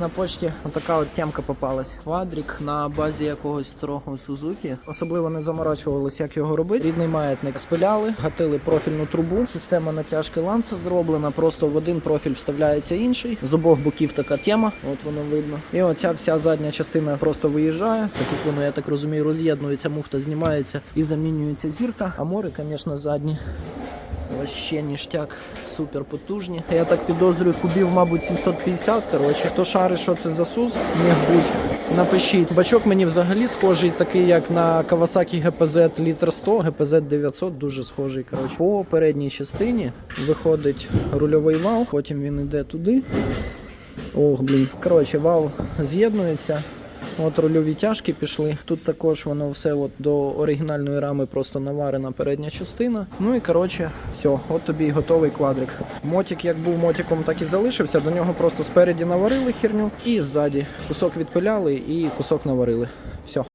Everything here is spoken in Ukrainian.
На почті отака от темка попалась. Квадрік на базі якогось старого Сузуки. Особливо не заморачувалися, як його робити. Рідний маятник спиляли, гатили профільну трубу. Система натяжки ланца зроблена. Просто в один профіль вставляється інший. З обох боків така тема. От воно видно. І оця вся задня частина просто виїжджає. Так як воно, я так розумію, роз'єднується, муфта знімається і замінюється зірка. А мори, звісно, задні. Вообще ніштяк, супер потужні. Я так підозрюю, кубів, мабуть, 750. Коротше, хто шарить, що це за суз, міг бути. Напишіть. Бачок мені взагалі схожий, такий як на Kawasaki GPZ літр 100, GPZ 900, дуже схожий. Коротше. По передній частині виходить рульовий вал, потім він йде туди. Ох, блін. Коротше, вал з'єднується. От рульові тяжки пішли. Тут також воно все от до оригінальної рами просто наварена передня частина. Ну і коротше, все, от тобі і готовий квадрик. Мотик як був мотиком, так і залишився. До нього просто спереді наварили херню і ззаді кусок відпиляли і кусок наварили. Все.